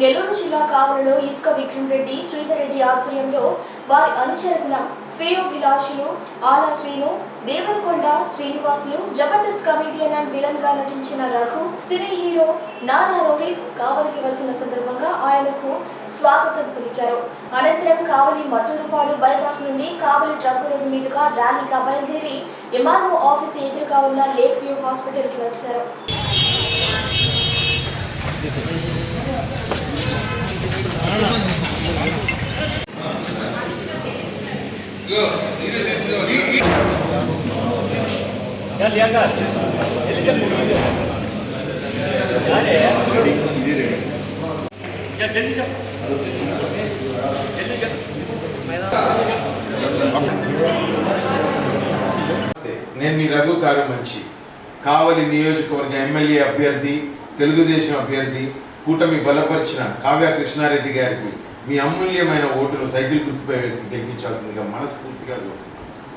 నెల్లూరు జిల్లా కావలిలో ఇసుక విక్రమ్ రెడ్డి శ్రీధర్ రెడ్డి ఆధ్వర్యంలో వారి అనుచరుల శ్రేయోభిలాషులు ఆలా శ్రీను దేవరకొండ శ్రీనివాసులు జబర్దస్త్ కమెడియన్ అండ్ విలన్గా నటించిన రఘు సినీ హీరో నానా రోహిత్ కావలికి వచ్చిన సందర్భంగా ఆయనకు స్వాగతం పలికారు. అనంతరం కావలి మధురపాడు బైపాస్ నుండి కావలి ట్రక్ రోడ్డు మీదుగా ర్యాలీగా బయలుదేరి ఎంఆర్ఓ ఆఫీస్ ఎదురుగా ఉన్న లేక్ వ్యూ హాస్పిటల్కి వచ్చారు. నేను మీ రఘు కారు మంచి కావలి నియోజకవర్గ ఎమ్మెల్యే అభ్యర్థి తెలుగుదేశం అభ్యర్థి కూటమి బలపరిచిన కావ్య కృష్ణారెడ్డి గారికి మీ అమూల్యమైన ఓటును సైకిల్ గుర్తుపై వేసి గెలిపించాల్సిందిగా మనస్ఫూర్తిగా కోరుకుంటున్నాను.